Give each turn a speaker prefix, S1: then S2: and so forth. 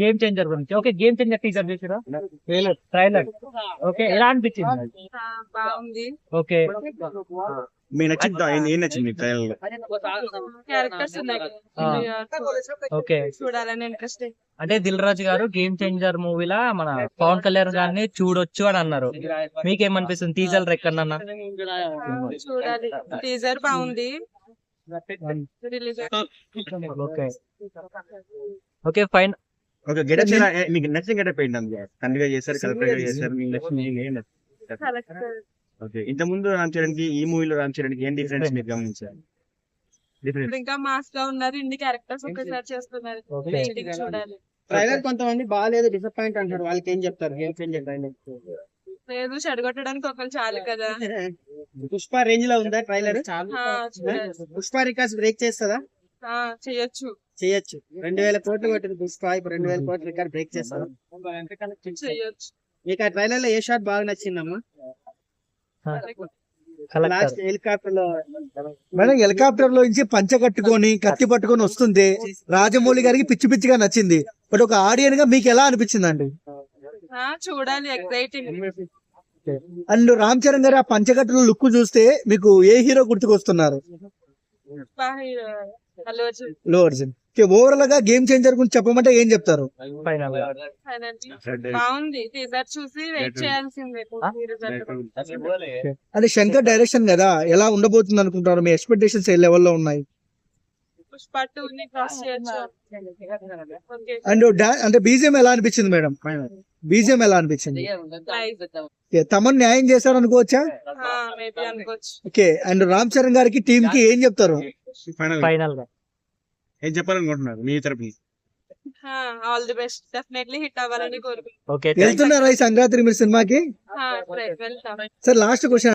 S1: Game changer గురించి okay game changer teaser చూసారా? Trailer trailer okay ఎలా అనిపించింది?
S2: బాగుంది.
S1: ఓకే
S3: మీకు నచ్చింది? ఏం ఏం నచ్చింది మీకు ట్రైలర్లో
S2: క్యారెక్టర్స్ ఉన్నాయి
S1: ఓకే
S2: చూడాలని ఇంట్రెస్ట్
S1: అంటే దిల్ రాజు గారు గేమ్ చేంజర్ మూవీలా మన పవన్ కళ్యాణ్ గారిని చూడొచ్చు అని అన్నారు. మీకేమనిపిస్తుంది? టీజర్ ఎక్కడన్నా
S2: చూడాలి. టీజర్ బాగుంది.
S1: Okay okay fine
S3: okay getup మీకు నచ్చిన గెటప్ ఏంటి అందులో తండ్రిగా చేశారు కలెక్టర్గా చేశారు. మీకు నచ్చింది ఏం నచ్చింది ఓకే ఇంత ముందు రామ్ చరణ్కి ఈ మూవీలో రామ్ చరణ్కి ఏం డిఫరెన్స్ మీరు గమనించారు? డిఫరెన్స్
S2: ఇంకా మాస్గా ఉన్నారు ఇన్ని క్యారెక్టర్స్ ఒకేసారి చేస్తున్నారు. చూడాలి.
S4: ట్రైలర్ కొంతమంది బాగాలేదు డిసప్పాయింట్ అంటారు. వాళ్ళకి ఏం చెప్తారు? గేమ్ చేంజర్ ట్రైలర్
S2: లేదు చెడగొట్టడానికి ఒకరు చాలు కదా.
S4: పుష్ప రేంజ్లో ఉందా ట్రైలర్. పుష్ప రికార్డ్స్ బ్రేక్ చేస్తుందా?
S2: ఆ, చేయొచ్చు.
S4: చేయొచ్చు. రెండు వేల కోట్లు కొట్టింది పుష్ప ఇప్పుడు రెండు వేల కోట్లు రికార్డ్ బ్రేక్
S2: చేయొచ్చు.
S4: మీకు ఆ ట్రైలర్లో ఏ షాట్ బాగా నచ్చిందమ్మా? లాస్ట్ హెలికాప్టర్లో.
S5: మేడం హెలికాప్టర్లో నుంచి పంచ కట్టుకొని కత్తి పట్టుకొని వస్తుంది. రాజమౌళి గారికి పిచ్చి పిచ్చిగా నచ్చింది. బట్ ఒక ఆడియన్గా మీకు ఎలా అనిపించింది అండి
S2: ఆ, చూడాలి ఎక్సైటింగ్
S5: అండ్ రామ్ చరణ్ గారి ఆ పంచకట్టులో లుక్ చూస్తే మీకు ఏ హీరో గుర్తుకొస్తున్నారు?
S2: అల్లు అర్జున్.
S5: లో అర్జున్. ఓవరాల్గా గేమ్ చేంజర్ గురించి చెప్పమంటే ఏం చెప్తారు?
S1: ఫైనల్గా.
S2: Finally. బాగుంది. టీజర్ చూసి వెయిట్ చేయాల్సిందే. రిజల్ట్
S5: అంటే శంకర్ డైరెక్షన్ కదా ఎలా ఉండబోతుంది అనుకుంటారు మీ ఎక్స్పెక్టేషన్స్ ఏ లెవెల్లో ఉన్నాయి? అండ్ అంటే బీజిఎం ఎలా అనిపించింది మేడం? బీజిఎం ఎలా అనిపించింది? తమన్ న్యాయం చేశారు అనుకోవచ్చా?
S2: మేబీ అనుకోవచ్చు.
S5: ఓకే అండ్ రామ్ చరణ్ గారికి టీమ్కి ఏం చెప్తారు?
S3: ఫైనల్
S1: ఫైనల్గా.
S3: ఏం చెప్పాలనుకుంటున్నారు? మీ తరపు
S2: all the best definitely hit అవ్వాలని కోరుకుంటున్నాను.
S5: వెళ్తున్నారా ఈ సంక్రాంతి మీరు సినిమాకి? Sir last question